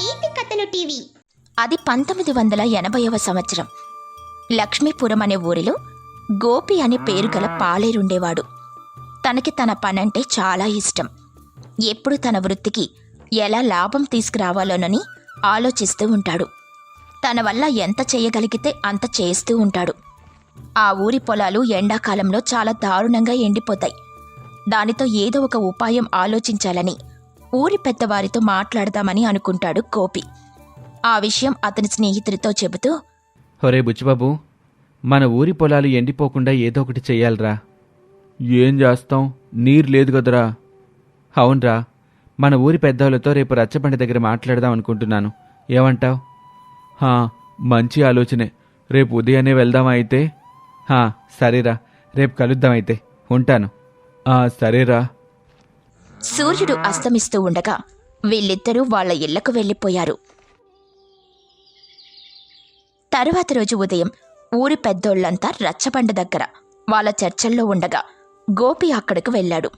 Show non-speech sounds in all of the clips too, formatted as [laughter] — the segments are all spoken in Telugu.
నీతి కథలు టీవీ. అది పంతొమ్మిది వందల ఎనభైవ సంవత్సరం. లక్ష్మీపురం అనే ఊరిలో గోపి అనే పేరు గల పాలేరుండేవాడు. తనకి తన పనంటే చాలా ఇష్టం. ఎప్పుడు తన వృత్తికి ఎలా లాభం తీసుకురావాలోనని ఆలోచిస్తూ ఉంటాడు. తన వల్ల ఎంత చేయగలిగితే అంత చేస్తూ ఉంటాడు. ఆ ఊరి పొలాలు ఎండాకాలంలో చాలా దారుణంగా ఎండిపోతాయి. దానితో ఏదో ఒక ఉపాయం ఆలోచించాలని ఊరి పెద్దవారితో మాట్లాడదామని అనుకుంటాడు గోపి. ఆ విషయం అతని స్నేహితుడితో చెబుతూ ఒరే బుచ్చిబాబు మన ఊరి పొలాలు ఎండిపోకుండా ఏదో ఒకటి చెయ్యాలిరా. ఏం చేస్తాం? నీరు లేదు కదరా. అవునరా మన ఊరి పెద్దవాళ్ళతో రేపు రచ్చబండి దగ్గర మాట్లాడదాం అనుకుంటున్నాను. ఏమంటావ్? హా మంచి ఆలోచనే. రేపు ఉదయాన్నే వెళ్దామా అయితే? హా సరేరా రేపు కలుద్దాం అయితే. ఉంటాను. ఆ సరేరా. సూర్యుడు అస్తమిస్తూ ఉండగా వీళ్ళిద్దరూ వాళ్ళ ఇళ్ళకు వెళ్ళిపోయారు. తరువాత రోజు ఉదయం ఊరి పెద్దోళ్ళంతా రచ్చబండ దగ్గర వాళ్ళ చర్చల్లో ఉండగా గోపి అక్కడకు వెళ్ళాడు.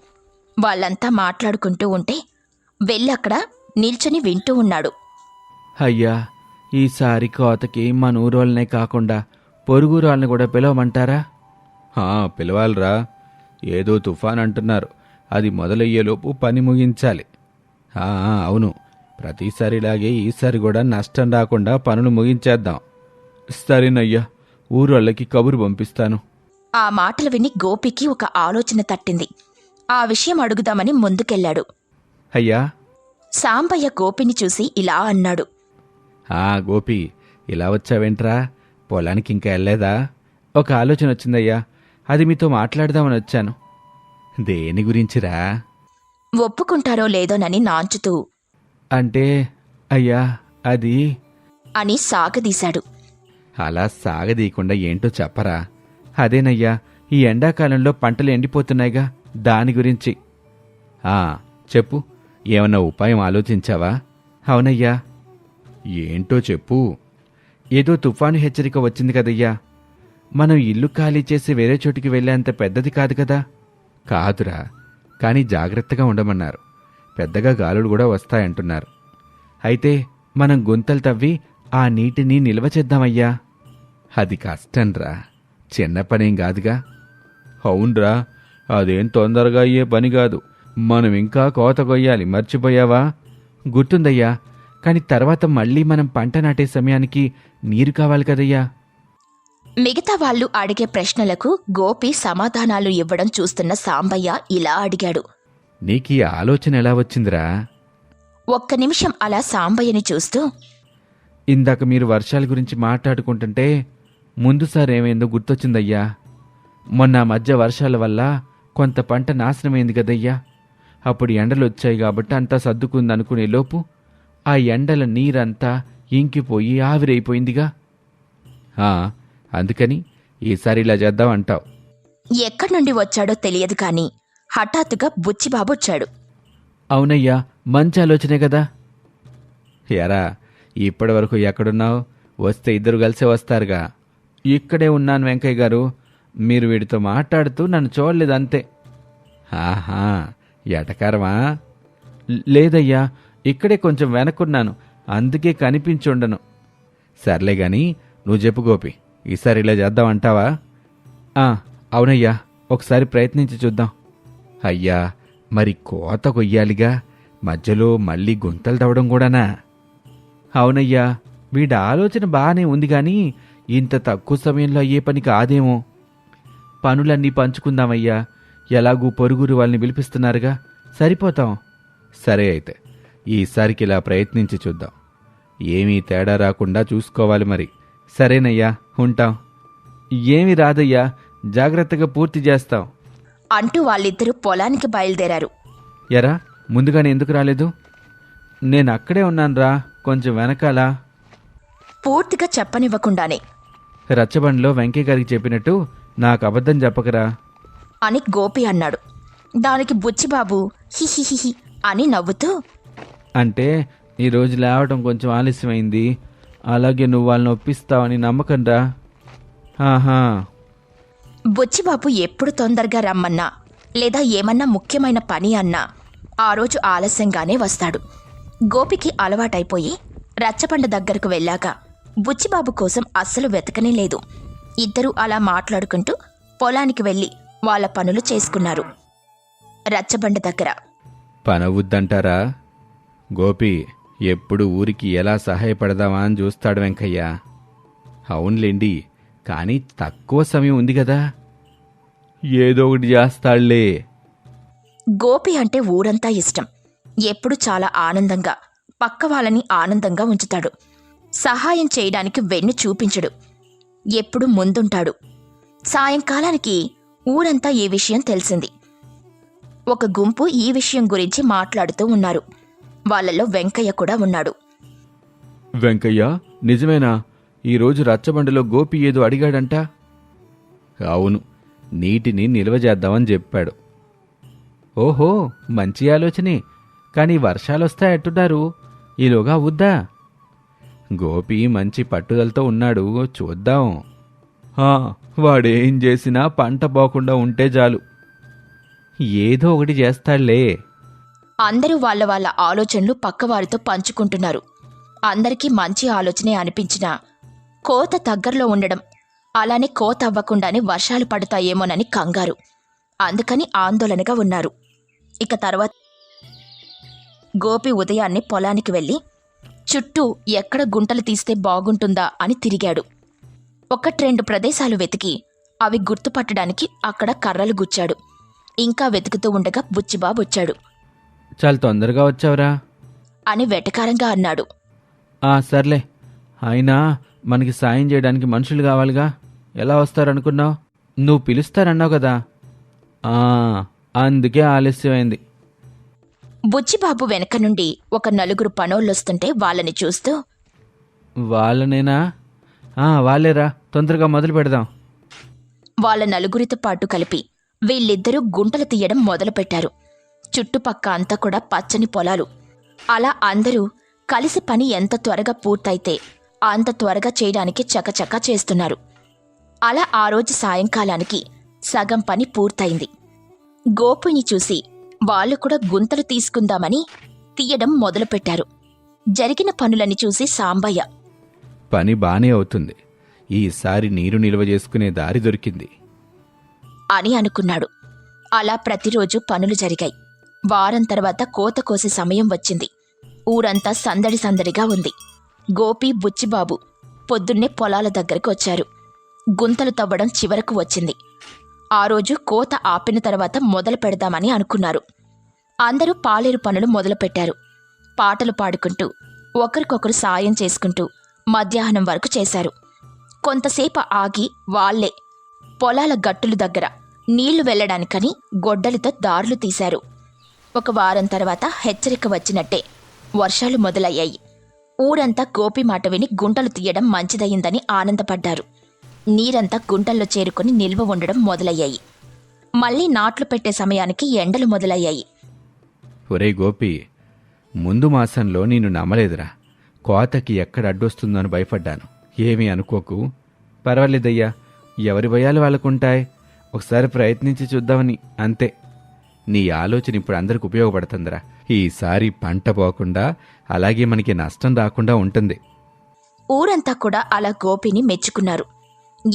వాళ్ళంతా మాట్లాడుకుంటూ ఉంటే వెళ్ళక్కడ నిల్చొని వింటూ ఉన్నాడు. అయ్యా ఈసారి కోతకి మన ఊరోళ్ళనే కాకుండా పొరుగురు వాళ్ళని కూడా పిలవమంటారా? పిలవాలిరా. ఏదో తుఫాన్ అంటున్నారు. అది మొదలయ్యేలోపు పని ముగించాలి. అవును. ప్రతిసారిలాగే ఈసారి కూడా నష్టం రాకుండా పనులు ముగించేద్దాం. సరేనయ్యా ఊరోళ్ళకి కబురు పంపిస్తాను. ఆ మాటలు విని గోపికి ఒక ఆలోచన తట్టింది. ఆ విషయం అడుగుదామని ముందుకెళ్ళాడు. అయ్యా. సాంబయ్య గోపిని చూసి ఇలా అన్నాడు. ఆ గోపి ఇలా వచ్చావేంట్రా? పొలానికి ఇంకా వెళ్ళలేదా? ఒక ఆలోచన వచ్చిందయ్యా. అది మీతో మాట్లాడదామని వచ్చాను. దేని గురించిరా? ఒప్పుకుంటారో లేదోనని నాంచుతూ. అంటే అయ్యా అది? అని సాగదీశాడు. అలా సాగదీయకుండా ఏంటో చెప్పరా? అదేనయ్యా ఈ ఎండాకాలంలో పంటలు ఎండిపోతున్నాయిగా దాని గురించి. ఆ చెప్పు ఏమన్నా ఉపాయం ఆలోచించావా? అవునయ్యా. ఏంటో చెప్పు. ఏదో తుఫాను హెచ్చరిక వచ్చింది కదయ్యా. మనం ఇల్లు ఖాళీ చేసి వేరే చోటికి వెళ్ళేంత పెద్దది కాదు కదా. కాదురా కానీ జాగ్రత్తగా ఉండమన్నారు. పెద్దగా గాలులు కూడా వస్తాయంటున్నారు. అయితే మనం గుంతలు తవ్వి ఆ నీటిని నిల్వ చేద్దామయ్యా. అది కష్టంరా చిన్న పనేం కాదుగా. అవునరా అదేం తొందరగా అయ్యే పని కాదు. మనం ఇంకా కోత కొయ్యాలి మర్చిపోయావా? గుర్తుందయ్యా కాని తర్వాత మళ్ళీ మనం పంట నాటే సమయానికి నీరు కావాలి కదయ్యా. మిగతా వాళ్ళు అడిగే ప్రశ్నలకు గోపి సమాధానాలు ఇవ్వడం చూస్తున్న సాంబయ్య ఇలా అడిగాడు. నీకీ ఆలోచన ఎలా వచ్చిందిరా? ఒక్క నిమిషం అలా సాంబయ్యని చూస్తూ ఇందాక మీరు వర్షాల గురించి మాట్లాడుకుంటుంటే ముందుసారి ఏమైందో గుర్తొచ్చిందయ్యా. మొన్న మధ్య వర్షాల వల్ల కొంత పంట నాశనమైంది కదయ్యా. అప్పుడు ఎండలు వచ్చాయి కాబట్టి అంతా సర్దుకుందనుకునే లోపు ఆ ఎండల నీరంతా ఇంకిపోయి ఆవిరైపోయిందిగా. ఆ, అందుకని ఈసారి ఇలా చేద్దాం అంటావు ఎక్కడి నుండి వచ్చాడో తెలియదు కాని హఠాత్తుగా బుచ్చిబాబు వచ్చాడు. అవునయ్యా మంచి ఆలోచనే కదా. ఎరా ఇప్పటి వరకు ఎక్కడున్నావు? వస్తే ఇద్దరు కలిసే వస్తారుగా. ఇక్కడే ఉన్నాను వెంకయ్య గారు. మీరు వీడితో మాట్లాడుతూ నన్ను చూడలేదు అంతే. ఆహా ఎటకారమా? "ల- లేదయ్యా ఇక్కడే కొంచెం వెనక్కున్నాను. అందుకే కనిపించుండను సర్లే గాని నువ్వు చెప్పు గోపి. ఈసారి ఇలా చేద్దామంటావా "ఆ, అవునయ్యా. ఒకసారి ప్రయత్నించి చూద్దాం. అయ్యా మరి కోత కొయ్యాలిగా? మధ్యలో మళ్ళీ గుంతలు తవ్వడం కూడానా? అవునయ్యా వీడి ఆలోచన బాగానే ఉంది కానీ ఇంత తక్కువ సమయంలో అయ్యే పని కాదేమో. పనులన్నీ పంచుకుందామయ్యా. ఎలాగూ పొరుగురు వాళ్ళని పిలిపిస్తున్నారుగా. సరిపోతాం. సరే అయితే ఈసారికి ఇలా ప్రయత్నించి చూద్దాం. ఏమీ తేడా రాకుండా చూసుకోవాలి మరి. సరేనయ్యా ఉంటాం. ఏమీ రాదయ్యా జాగ్రత్తగా పూర్తి చేస్తాం. అంటూ వాళ్ళిద్దరూ పొలానికి బయలుదేరారు. ఎరా ముందుగానే ఎందుకు రాలేదు? నేను అక్కడే ఉన్నానురా కొంచెం వెనకాల. పూర్తిగా చెప్పనివ్వకుండానే. రచ్చబండిలో వెంకయ్య గారికి చెప్పినట్టు నాకు అబద్ధం చెప్పకరా? అని గోపి అన్నాడు. దానికి బుచ్చిబాబు హిహిహిహి అని నవ్వుతూ అంటే ఈరోజు లేవటం కొంచెం ఆలస్యమైంది. అలాగే నువ్వు వాళ్ళని ఒప్పిస్తావని నమ్మకం రా. ఆహా. బుచ్చిబాబు ఎప్పుడు తొందరగా రమ్మన్నా లేదా ఏమన్నా ముఖ్యమైన పని అన్నా ఆ రోజు ఆలస్యంగానే వస్తాడు. గోపికి అలవాటైపోయి రచ్చబండ దగ్గరకు వెళ్ళాక బుచ్చిబాబు కోసం అస్సలు వెతకనే లేదు. ఇద్దరూ అలా మాట్లాడుకుంటూ పొలానికి వెళ్ళి వాళ్ళ పనులు చేసుకున్నారు. రచ్చబండ దగ్గర. పనవుద్దంటారా? గోపి ఎప్పుడు ఊరికి ఎలా సహాయపడదామా అని చూస్తాడు వెంకయ్య. అవునులేండి కానీ తక్కువ సమయం ఉంది కదా. ఏదో ఒకటి చేస్తాడులే గోపి అంటే ఊరంతా ఇష్టం. ఎప్పుడు చాలా ఆనందంగా పక్క వాళ్ళని ఆనందంగా ఉంచుతాడు. సహాయం చేయడానికి వెన్ను చూపించడు. ఎప్పుడు ముందుంటాడు. సాయంకాలానికి ఊరంతా ఈ విషయం తెలిసింది. ఒక గుంపు ఈ విషయం గురించి మాట్లాడుతూ ఉన్నారు. వాళ్ళలో వెంకయ్య కూడా ఉన్నాడు. వెంకయ్య నిజమేనా? ఈరోజు రచ్చబండిలో గోపి ఏదో అడిగాడంట? అవును నీటిని నిల్వ చేద్దామని చెప్పాడు. ఓహో మంచి ఆలోచనే. కానీ వర్షాలొస్తాయట్టున్నారు ఈలోగా అవుద్దా గోపి మంచి పట్టుదలతో ఉన్నాడు. చూద్దాం. వాడేం చేసినా పంట పోకుండా ఉంటే చాలు. ఏదో ఒకటి చేస్తాడులే అందరూ వాళ్ళ వాళ్ళ ఆలోచనలు పక్కవారితో పంచుకుంటున్నారు. అందరికీ మంచి ఆలోచనే అనిపించినా కోత దగ్గరలో ఉండడం అలానే కోత అవ్వకుండానే వర్షాలు పడతాయేమోనని కంగారు. అందుకని ఆందోళనగా ఉన్నారు. ఇక తర్వాత గోపి ఉదయాన్నే పొలానికి వెళ్ళి చుట్టూ ఎక్కడ గుంటలు తీస్తే బాగుంటుందా? అని తిరిగాడు. ఒకటి రెండు ప్రదేశాలు వెతికి అవి గుర్తుపట్టడానికి అక్కడ కర్రలు గుచ్చాడు. ఇంకా వెతుకుతూ ఉండగా బుచ్చిబాబు వచ్చాడు. చాలా తొందరగా వచ్చావురా. అని వెటకారంగా అన్నాడు. ఆ సర్లే. అయినా మనకి సాయం చేయడానికి మనుషులు కావాలిగా. ఎలా వస్తారనుకున్నావు? నువ్వు పిలుస్తారన్నావు కదా. ఆ, అందుకే ఆలస్యమైంది. బుచ్చిబాబు వెనక నుండి ఒక నలుగురు పనోళ్ళొస్తుంటే వాళ్ళని చూస్తూ వాళ్ళనేనా? ఆ, వాళ్ళేరా. తొందరగా మొదలు పెడదాం. వాళ్ళ నలుగురితో పాటు కలిపి వీళ్ళిద్దరూ గుంటలు తీయడం మొదలుపెట్టారు. చుట్టుపక్క అంతా కూడా పచ్చని పొలాలు. అలా అందరూ కలిసి పని ఎంత త్వరగా పూర్తయితే అంత త్వరగా చేయడానికి చకచకా చేస్తున్నారు. అలా ఆ రోజు సాయంకాలానికి సగం పని పూర్తయింది. గోపుని చూసి వాళ్ళు కూడా గుంతలు తీసుకుందామని తీయడం మొదలుపెట్టారు. జరిగిన పనులని చూసి సాంబయ్య పని బానే అవుతుంది. ఈసారి నీరు నిల్వ చేసుకునే దారి దొరికింది. అని అనుకున్నాడు. అలా ప్రతిరోజు పనులు జరిగాయి. వారం తర్వాత కోత కోసే సమయం వచ్చింది. ఊరంతా సందడి సందడిగా ఉంది. గోపి బుచ్చిబాబు పొద్దున్నే పొలాల దగ్గరికి వచ్చారు. గుంతలు తవ్వడం చివరకు వచ్చింది. ఆ రోజు కోత ఆపిన తర్వాత మొదలు పెడదామని అనుకున్నారు. అందరూ పాలేరు పనులు మొదలుపెట్టారు. పాటలు పాడుకుంటూ ఒకరికొకరు సాయం చేసుకుంటూ మధ్యాహ్నం వరకు చేశారు. కొంతసేపు ఆగి వాళ్ళే పొలాల గట్టుల దగ్గర నీళ్ళు వెళ్ళడానికని గొడ్డలితో దారులు తీశారు. ఒక వారం తర్వాత హెచ్చరిక వచ్చినట్టే. వర్షాలు మొదలయ్యాయి. ఊరంతా గోపి మాట విని గుంటలు తీయడం మంచిదయ్యిందని ఆనందపడ్డారు. నీరంతా గుంటల్లో చేరుకుని నిల్వ ఉండడం మొదలయ్యాయి. మళ్ళీ నాట్లు పెట్టే సమయానికి ఎండలు మొదలయ్యాయి. ఒరే గోపి ముందు మాసంలో నేను నమ్మలేదురా. కోతకి ఎక్కడ అడ్డొస్తుందని భయపడ్డాను. ఏమీ అనుకోకు. పర్వాలేదయ్యా ఎవరి భయాలు వాళ్ళకుంటాయి? ఒకసారి ప్రయత్నించి చూద్దామని అంతే. నీ ఆలోచన ఇప్పుడు అందరికి ఉపయోగపడుతుందిరా. ఈసారి పంట పోకుండా అలాగే మనకి నష్టం రాకుండా ఉంటుంది. ఊరంతా కూడా అలా గోపిని మెచ్చుకున్నారు.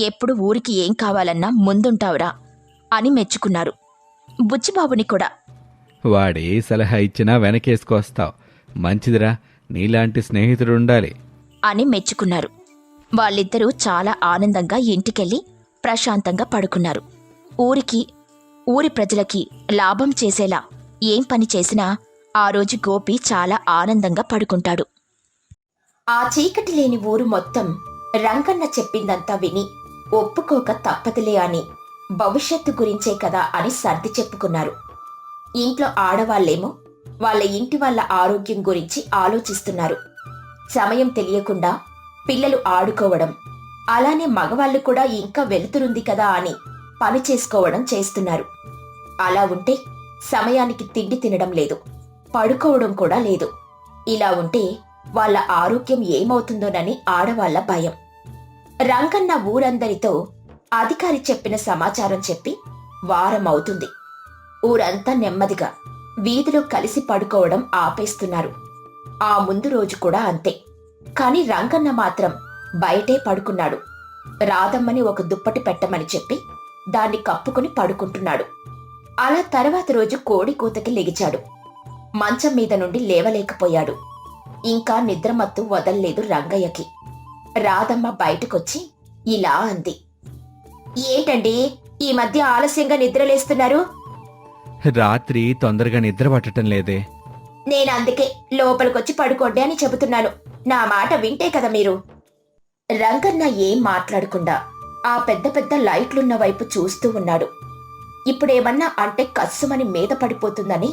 ఎప్పుడు ఊరికి ఏం కావాలన్నా ముందుంటావురా అని మెచ్చుకున్నారు. బుచ్చిబాబుని కూడా. వాడే సలహా ఇచ్చినా వెనకేసుకొస్తావు. మంచిదిరా నీలాంటి స్నేహితుడు ఉండాలి అని మెచ్చుకున్నారు. వాళ్ళిద్దరూ చాలా ఆనందంగా ఇంటికెళ్ళి ప్రశాంతంగా పడుకున్నారు. ఊరికి ఊరి ప్రజలకి లాభం చేసేలా ఏం పని చేసినా ఆ రోజు గోపి చాలా ఆనందంగా పడుకుంటాడు. ఆ చీకటి లేని ఊరు మొత్తం రంగన్న చెప్పిందంతా విని ఒప్పుకోక తప్పదులే అని భవిష్యత్తు గురించే కదా అని సర్ది చెప్పుకున్నారు. ఇంట్లో ఆడవాళ్ళేమో వాళ్ళ ఇంటి వాళ్ళ ఆరోగ్యం గురించి ఆలోచిస్తున్నారు. సమయం తెలియకుండా పిల్లలు ఆడుకోవడం అలానే మగవాళ్ళు కూడా ఇంకా వెలుతురుంది కదా అని పని చేసుకోవడం చేస్తున్నారు. అలా ఉంటే సమయానికి తిండి తినడం లేదు. పడుకోవడం కూడా లేదు. ఇలా ఉంటే వాళ్ళ ఆరోగ్యం ఏమవుతుందోనని ఆడవాళ్ళ భయం. రంగన్న ఊరందరితో అధికారి చెప్పిన సమాచారం చెప్పి వారం అవుతుంది. ఊరంతా నెమ్మదిగా వీధిలో కలిసి పడుకోవడం ఆపేస్తున్నారు. ఆ ముందు రోజు కూడా అంతే. కాని రంగన్న మాత్రం బయటే పడుకున్నాడు. రాధమ్మని ఒక దుప్పటి పెట్టమని చెప్పి దాన్ని కప్పుకుని పడుకుంటున్నాడు. అలా తర్వాత రోజు కోడి కూతకి లెగిచాడు. మంచం మీద నుండి లేవలేకపోయాడు. ఇంకా నిద్రమత్తు వదల్లేదు రంగయ్యకి. రాధమ్మ బయటకొచ్చి ఇలా అంది. ఏంటండి ఈ మధ్య ఆలస్యంగా నిద్రలేస్తున్నారు? రాత్రి తొందరగా నిద్ర పట్టడం లేదే. నేను అందుకే లోపలికొచ్చి పడుకోండి అని చెబుతున్నాను. నా మాట వింటే కదా మీరు. రంగన్న ఏం మాట్లాడకుండా ఆ పెద్ద పెద్ద లైట్లున్న వైపు చూస్తూ ఉన్నాడు. ఇప్పుడేమన్నా అంటే కస్సుమని మీద పడిపోతుందని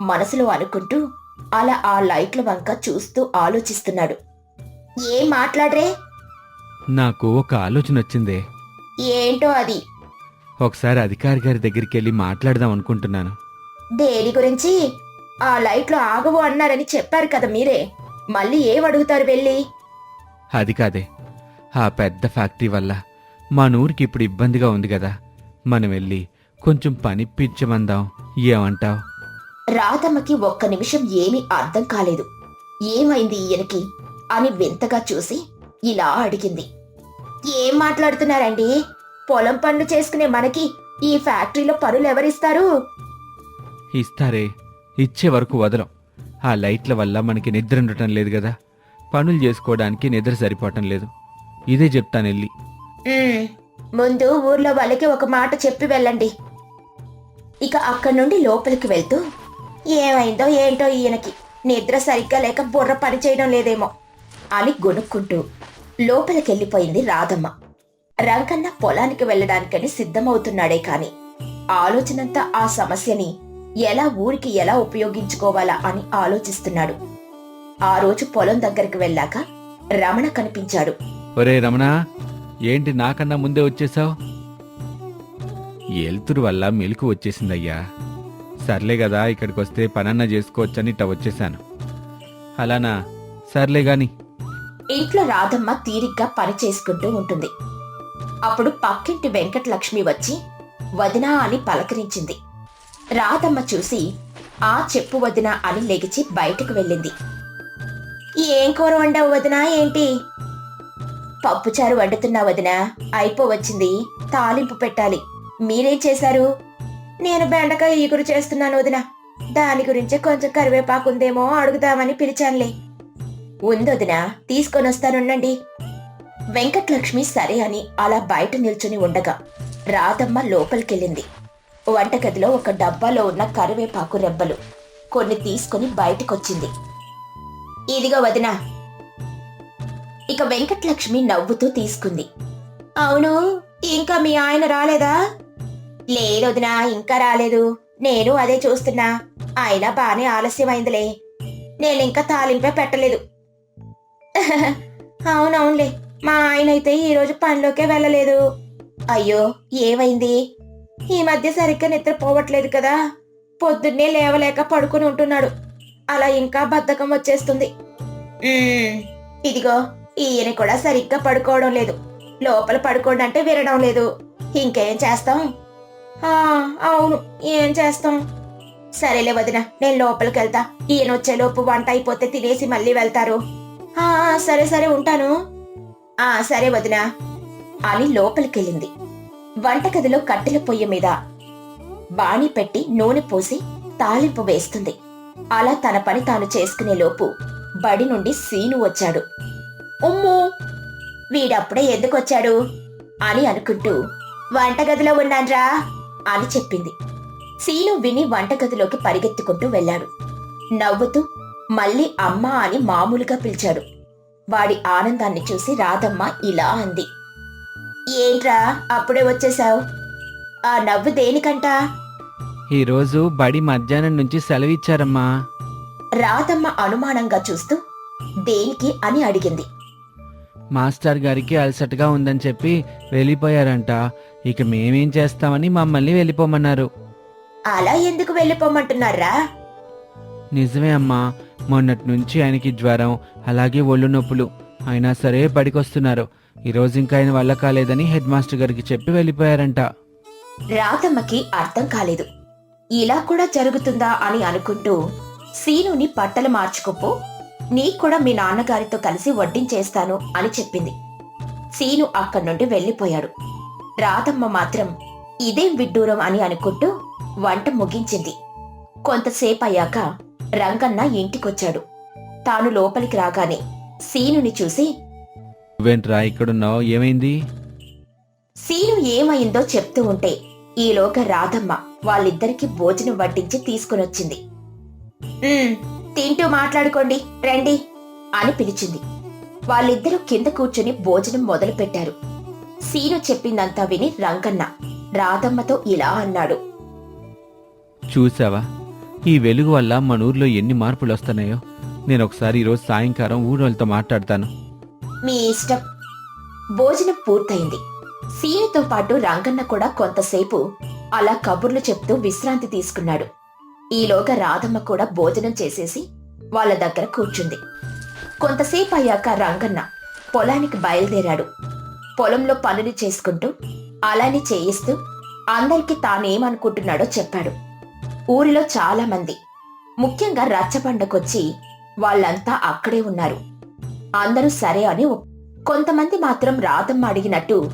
మనసులో అనుకుంటూ అలా ఆ లైట్ల వంక చూస్తూ ఆలోచిస్తున్నాడు. ఏం మాట్లాడరే? నాకు ఒక ఆలోచన వచ్చిందే. ఏంటో అది? ఒకసారి అధికారి గారి దగ్గరికి వెళ్ళి మాట్లాడదాం అనుకుంటున్నాను. దేని గురించి? ఆ లైట్లు ఆగవు అన్నారని చెప్పారు కదా మీరే. మళ్ళీ ఏం అడుగుతారు వెళ్ళి? అది కాదే. ఆ పెద్ద ఫ్యాక్టరీ వల్ల మా నూరికి ఇప్పుడు ఇబ్బందిగా ఉంది కదా. మనం వెళ్ళి కొంచెం పనిపించమందాం ఏమంటావ్? రాధమ్మకి ఒక్క నిమిషం ఏమీ అర్థం కాలేదు. ఏమైంది ఈయనకి? అని వింతగా చూసి ఇలా అడిగింది. ఏం మాట్లాడుతున్నారండి? పొలం పనులు చేసుకునే మనకి ఈ ఫ్యాక్టరీలో పనులు ఎవరిస్తారు? ఇస్తారే. ఇచ్చే వరకు వదలం. ఆ లైట్ల వల్ల మనకి నిద్ర ఉండటం లేదు కదా. పనులు చేసుకోవడానికి నిద్ర సరిపోవటం లేదు. ఇదే చెప్తాను వెళ్ళి. "ఉమ్, ముందు ఊర్లో వాళ్ళకి ఒక మాట చెప్పి వెళ్ళండి. ఇక అక్కడి నుండి లోపలికి వెళ్తూ ఏమైందో ఏంటో ఈయనకి నిద్ర సరిగ్గా లేక బుర్ర పని చేయడం లేదేమో అని గొనుక్కుంటూ లోపలికి వెళ్ళిపోయింది రాధమ్మ. రంగన్న పొలానికి వెళ్ళడానికని సిద్ధమవుతున్నాడే కాని ఆలోచనంతా ఆ సమస్యని ఎలా ఊరికి ఎలా ఉపయోగించుకోవాలా అని ఆలోచిస్తున్నాడు. ఆ రోజు పొలం దగ్గరికి వెళ్ళాక రమణ కనిపించాడు. ఒరే రమణ ఏంటి నాకన్నా ముందే వచ్చేసావు? ఎలుతురు వల్ల మెలుకు వచ్చేసిందయ్యా. సర్లే కదా ఇక్కడికి వస్తే పనన్నా చేసుకోవచ్చని ఇట్ట వచ్చేసాను. అలానా? సర్లే గాని. ఇంట్లో రాధమ్మ తీరిగ్గా పని చేసుకుంటూ ఉంటుంది. అప్పుడు పక్కింటి వెంకటలక్ష్మి వచ్చి వదినా అని పలకరించింది. రాధమ్మ చూసి ఆ చెప్పు వదినా అని లెగిచి బయటకు వెళ్ళింది. ఏం కూర వండావు వదినా? ఏంటి? పప్పుచారు వండుతున్నా వదినా. అయిపోవచ్చింది. తాలింపు పెట్టాలి. మీరేం చేశారు? నేను బెండకాయ ఈగురు చేస్తున్నాను వదినా. దాని గురించి కొంచెం కరివేపాకు ఉందేమో అడుగుదామని పిలిచానులే. ఉందొదినా తీసుకొని వస్తానుండండి. వెంకటలక్ష్మి సరే అని అలా బయట నిల్చుని ఉండగా రాధమ్మ లోపలికెళ్ళింది. వంటగదిలో ఒక డబ్బాలో ఉన్న కరివేపాకు రెబ్బలు కొన్ని తీసుకుని బయటకొచ్చింది. ఇదిగో వదినా ఇక వెంకటలక్ష్మి నవ్వుతూ తీసుకుంది. అవును ఇంకా మీ ఆయన రాలేదా? లేదు వదినా ఇంకా రాలేదు. నేను అదే చూస్తున్నా. ఆయన బానే ఆలస్యమైందిలే. నేను ఇంకా తాలింపే పెట్టలేదు. [laughs] అవునవునులే మా ఆయన అయితే ఈరోజు పనిలోకే వెళ్ళలేదు. అయ్యో ఏమైంది? ఈ మధ్య సరిగ్గా నిద్రపోవట్లేదు కదా. పొద్దున్నే లేవలేక పడుకుని ఉంటున్నాడు. అలా ఇంకా బద్ధకం వచ్చేస్తుంది. ఇదిగో. ఈయన కూడా సరిగ్గా పడుకోవడం లేదు. లోపల పడుకోండి అంటే వినడం లేదు. ఇంకేం చేస్తాం? అవును ఏం చేస్తాం? సరేలే వదిన నేను లోపలికి వెళ్తా. ఈయన వచ్చేలోపు వంట అయిపోతే తినేసి మళ్ళీ వెళ్తారు. సరే సరే ఉంటాను. ఆ సరే వదినా అని లోపలికెళ్ళింది వంటగదిలో కట్టెల పొయ్యి మీద బాణి పెట్టి నూనె పోసి తాలింపు వేస్తుంది. అలా తన పని తాను చేసుకునే లోపు బడి నుండి సీను వచ్చాడు. ఉమ్ము వీడప్పుడే ఎందుకొచ్చాడు? అని అనుకుంటూ వంటగదిలో ఉన్నాన్రా అని చెప్పింది. సీను విని వంటగదిలోకి పరిగెత్తుకుంటూ వెళ్ళాడు. నవ్వుతూ మళ్ళీ అమ్మా అని మామూలుగా పిలిచాడు. వాడి ఆనందాన్ని చూసి రాధమ్మ ఇలా అంది. ఏంట్రా అప్పుడే వచ్చేశావు? ఆ నవ్వు దేనికంట? ఈరోజు బడి మధ్యాహ్నం నుంచి సెలవిచ్చారమ్మా. రాధమ్మ అనుమానంగా చూస్తూ దేనికి? అని అడిగింది. మాస్టర్ గారికి అలసటగా ఉందని చెప్పి వెళ్ళిపోయారంట. ఇక మేమేం చేస్తామని మమ్మల్ని వెళ్ళిపోమన్నారు. అలా ఎందుకు వెళ్ళిపోమంటున్నారా? నిజమే అమ్మా. మొన్నటి నుంచి ఆయనకి జ్వరం అలాగే ఒళ్ళు నొప్పులు. అయినా సరే బడికొస్తున్నారు. ఈరోజు ఇంకా ఆయన వల్ల కాలేదని హెడ్ మాస్టర్ గారికి చెప్పి వెళ్ళిపోయారంట. రాధమ్మకి అర్థం కాలేదు. ఇలా కూడా జరుగుతుందా అని అనుకుంటూ సీనుని బట్టలు మార్చుకోపో నీకు కూడా మీ నాన్నగారితో కలిసి వడ్డించేస్తాను అని చెప్పింది. సీను అక్కడి నుండి వెళ్ళిపోయాడు. రాధమ్మ మాత్రం ఇదేం విడ్డూరం అని అనుకుంటూ వంట ముగించింది. కొంతసేపు అయ్యాక రంగన్న ఇంటికొచ్చాడు. తాను లోపలికి రాగానే సీనుని చూసి నువ్వేంట్రా ఇక్కడున్నావు? ఏమైంది? సీను ఏమైందో చెప్తూ ఉంటే ఈలోగా రాధమ్మ వాళ్ళిద్దరికి భోజనం వడ్డించి తీసుకునొచ్చింది. "ఉమ్, తింటూ మాట్లాడుకోండి రండి అని పిలిచింది. వాళ్ళిద్దరూ కింద కూర్చుని భోజనం మొదలుపెట్టారు. సీను చెప్పిందంతా విని రంగన్న రాధమ్మతో ఇలా అన్నాడు. చూసావా ఈ వెలుగు వల్ల మన ఊర్లో ఎన్ని మార్పులు వస్తున్నాయో నేను ఒకసారి ఈరోజు సాయంకాలం ఊరోళ్ళతో మాట్లాడతాను. మీ ఇష్టం. భోజనం పూర్తయింది. సీనుతో పాటు రంగన్న కూడా కొంతసేపు అలా కబుర్లు చెప్తూ విశ్రాంతి తీసుకున్నాడు. ఈలోగా రాధమ్మ కూడా భోజనం చేసేసి వాళ్ళ దగ్గర కూర్చుంది. కొంతసేపు అయ్యాక రంగన్న పొలానికి బయలుదేరాడు. పొలంలో పనులు చేసుకుంటూ అలానే చేయిస్తూ అందరికీ తానేమనుకుంటున్నాడో చెప్పాడు. ఊరిలో చాలా మంది ముఖ్యంగా రచ్చబండకొచ్చి వాళ్ళంతా అక్కడే ఉన్నారు. అందరూ సరే అని కొంతమంది మాత్రం రాధమ్మ అడిగినట్టు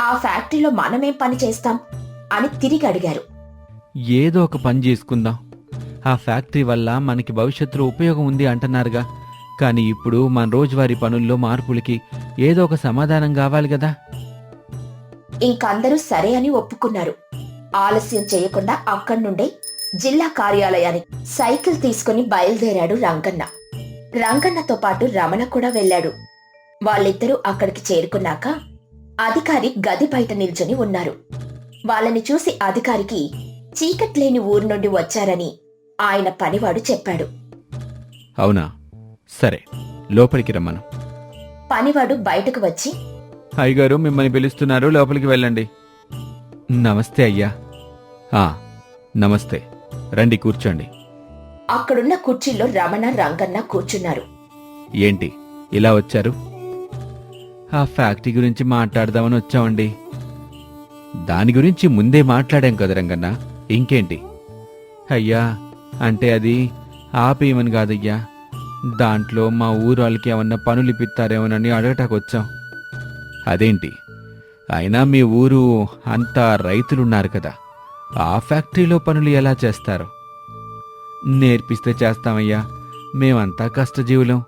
ఆ ఫ్యాక్టరీలో మనమేం పని చేస్తాం? అని తిరిగి అడిగారు. ఏదో ఒక పని చేసుకుందాం. ఆ ఫ్యాక్టరీ వల్ల మనకి భవిష్యత్తులో ఉపయోగం ఉంది అంటున్నారుగా. కానీ ఇప్పుడు మన రోజువారీ పనుల్లో మార్పులకి ఏదో ఒక సమాధానం కావాలి కదా. ఇంకందరూ సరే అని ఒప్పుకున్నారు. ఆలస్యం చేయకుండా అక్కడి నుండే జిల్లా కార్యాలయానికి సైకిల్ తీసుకుని బయలుదేరాడు రంగన్న. రంగన్నతో పాటు రమణ కూడా వెళ్ళాడు. వాళ్ళిద్దరూ అక్కడికి చేరుకున్నాక అధికారి గది బయట నిల్చొని ఉన్నారు. వాళ్ళని చూసి అధికారికి చీకట్లేని ఊరు నుండి వచ్చారని ఆయన పనివాడు చెప్పాడు. అవునా? సరే లోపలికి రమ్మను. పనివాడు బయటకు వచ్చి అయ్యగారు మిమ్మల్ని పిలుస్తున్నారు లోపలికి వెళ్ళండి. నమస్తే అయ్యా. ఆ, నమస్తే. రండి కూర్చోండి. అక్కడున్న కుర్చీలో రమణ రంగన్న కూర్చున్నారు. ఏంటి ఇలా వచ్చారు? ఆ ఫ్యాక్టరీ గురించి మాట్లాడదామని వచ్చామండి. దాని గురించి ముందే మాట్లాడాం కదా రంగన్న. ఇంకేంటి? అయ్యా అంటే అది ఆపేయమని కాదయ్యా. దాంట్లో మా ఊరు వాళ్ళకి ఏమన్నా పనులు ఇప్పిస్తారేమోనని అడగటానికి వచ్చాం అదేంటి? అయినా మీ ఊరు అంతా రైతులున్నారు కదా. ఆ ఫ్యాక్టరీలో పనులు ఎలా చేస్తారు? నేర్పిస్తే చేస్తామయ్యా. మేమంతా కష్టజీవులం.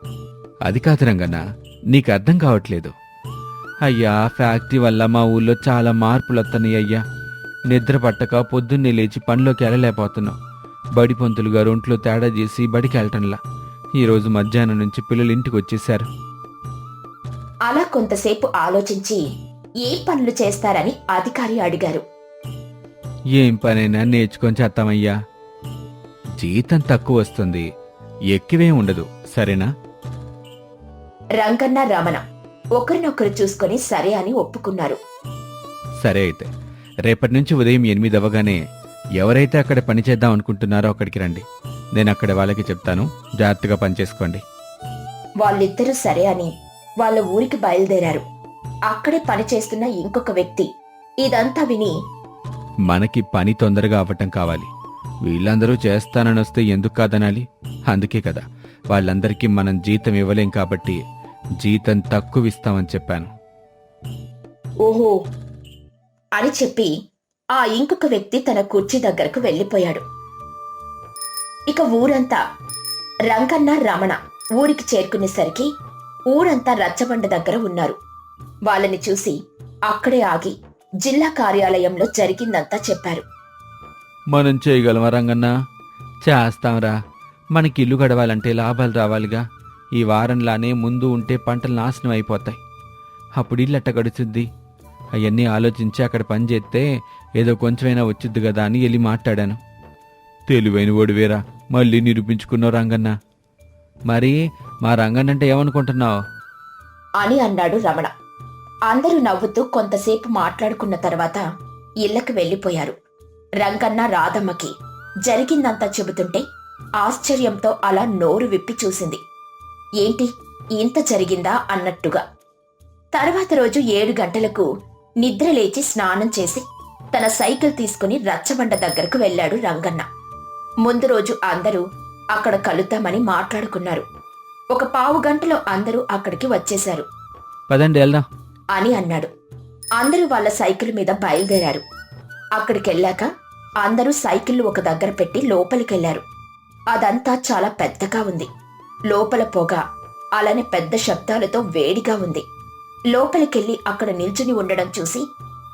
అది కాదు రంగన్న నీకు అర్థం కావట్లేదు. అయ్యా ఫ్యాక్టరీ వల్ల మా ఊళ్ళో చాలా మార్పులు వస్తున్నాయి అయ్యా నిద్ర పట్టక పొద్దున్నే లేచి పనిలోకి వెళ్ళలేకపోతున్నాం. బడి పంతులు గారు ఒంట్లో తేడా చేసి బడికి వెళ్ళటంలా. ఈరోజు మధ్యాహ్నం నుంచి పిల్లలు ఇంటికి వచ్చేశారు. అలా కొంతసేపు ఆలోచించి ఏ పనులు చేస్తారని అధికారి అడిగారు. ఏం పనైనా నేర్చుకొని చేస్తామయ్యా. జీతం తక్కువ వస్తుంది. ఎక్కువే ఉండదు. సరేనా? రంగన్న రమణ ఒకరినొకరు చూసుకొని సరే అని ఒప్పుకున్నారు. సరే అయితే. రేపటి నుంచి ఉదయం ఎనిమిది అవ్వగానే ఎవరైతే అక్కడ పని చేద్దాం అనుకుంటున్నారో అక్కడికి రండి. నేను అక్కడ వాళ్ళకి చెప్తాను. జాగ్రత్తగా పనిచేసుకోండి వాళ్ళిద్దరూ సరే అని వాళ్ళ ఊరికి బయలుదేరారు. అక్కడే పనిచేస్తున్న ఇంకొక వ్యక్తి. ఇదంతా విని మనకి పని తొందరగా అవ్వటం కావాలి. వీళ్ళందరూ చేస్తానని వస్తే ఎందుకు కాదనాలి? అందుకే కదా. వాళ్ళందరికీ మనం జీతం ఇవ్వలేం కాబట్టి జీతం తక్కువ ఇస్తామని చెప్పాను. ఓహో అని చెప్పి ఆ ఇంకొక వ్యక్తి తన కుర్చీ దగ్గరకు వెళ్ళిపోయాడు. ఇక ఊరంతా రంగన్న రమణ ఊరికి చేరుకునేసరికి ఊరంతా రచ్చబండ దగ్గర ఉన్నారు. వాళ్ళని చూసి అక్కడే ఆగి జిల్లా కార్యాలయంలో జరిగిందంతా చెప్పారు. మనం చేయగలమా రంగన్న? చేస్తాంరా. మనకి ఇల్లు గడవాలంటే లాభాలు రావాలిగా. ఈ వారంలానే ముందు ఉంటే పంటలు నాశనం అయిపోతాయి. అప్పుడు ఇల్లు గడుచుద్ది? అవన్నీ ఆలోచించి అక్కడ పని చేస్తే ఏదో కొంచెమైనా వచ్చిద్ది కదా అని వెళ్ళి మాట్లాడాను. తెలివైన ఓడివేరా మళ్ళీ నిరూపించుకున్నావు రంగన్న. మరి మా రంగన్న అంటే ఏమనుకుంటున్నావు? అని అన్నాడు రమణ. అందరూ నవ్వుతూ కొంతసేపు మాట్లాడుకున్న తర్వాత ఇళ్ళకు వెళ్ళిపోయారు రంగన్న రాధమ్మకి జరిగిందంతా చెబుతుంటే ఆశ్చర్యంతో అలా నోరు విప్పి చూసింది. ఏంటి ఇంత జరిగిందా? అన్నట్టుగా. తర్వాత రోజు ఏడు గంటలకు నిద్ర లేచి స్నానం చేసి తన సైకిల్ తీసుకుని రచ్చబండ దగ్గరకు వెళ్ళాడు రంగన్న. ముందు రోజు అందరూ అక్కడ కలుద్దామని మాట్లాడుకున్నారు. ఒక పావు గంటలో అందరూ అక్కడికి వచ్చేశారు. పదండి వెళ్దాం. అని అన్నాడు. అందరూ వాళ్ళ సైకిల్ మీద బయలుదేరారు. అక్కడికెళ్ళాక అందరూ సైకిళ్ళు ఒక దగ్గర పెట్టి లోపలికెళ్ళారు అదంతా చాలా పెద్దగా ఉంది. లోపల పొగ అలానే పెద్ద శబ్దాలతో వేడిగా ఉంది. లోపలికెళ్ళి అక్కడ నిల్చుని ఉండడం చూసి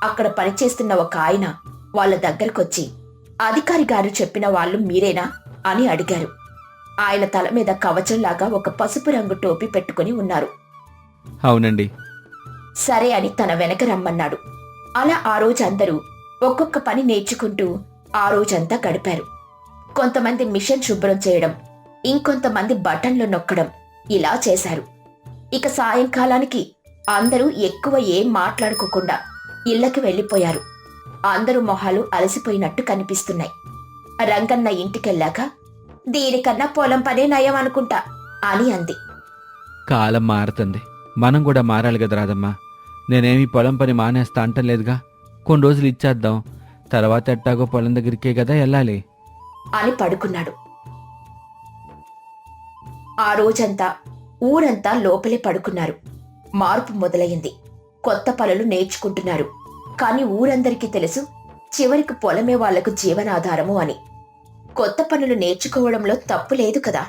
అక్కడ పనిచేస్తున్న ఒక ఆయన వాళ్ళ దగ్గరకొచ్చి అధికారి గారు చెప్పిన వాళ్ళు మీరేనా? అని అడిగారు. ఆయన తల మీద కవచంలాగా ఒక పసుపు రంగు టోపీ పెట్టుకుని ఉన్నారు. అవునండి. సరే అని తన వెనక రమ్మన్నాడు. అలా ఆ రోజు అందరూ ఒక్కొక్క పని నేర్చుకుంటూ ఆ రోజంతా గడిపారు. కొంతమంది మిషన్ శుభ్రం చేయడం ఇంకొంతమంది బటన్లు నొక్కడం ఇలా చేశారు. ఇక సాయంకాలానికి అందరూ ఎక్కువ ఏం మాట్లాడుకోకుండా ఇళ్ళకి వెళ్ళిపోయారు. అందరూ మొహాలు అలసిపోయినట్టు కనిపిస్తున్నాయి. రంగన్న ఇంటికెళ్ళాక దీనికన్నా పొలం పనే నయం అనుకుంటా అని అంది. కాలం మారుతుంది. మనం కూడా మారాలి కదా రాదమ్మా నేనేమి పొలం పని మానేస్తా అంటలేదుగా కొన్ని రోజులు ఇచ్చేద్దాం. తర్వాత ఎట్టాగో పొలం దగ్గరికే కదా వెళ్ళాలి. అని పడుకున్నాడు. ఆ రోజంతా ఊరంతా లోపలే పడుకున్నారు. మార్పు మొదలైంది. కొత్త పనులు నేర్చుకుంటున్నారు. కాని ఊరందరికీ తెలుసు చివరికి పొలమే వాళ్ళకు జీవనాధారము అని. కొత్త పనులు నేర్చుకోవడంలో తప్పు లేదు కదా?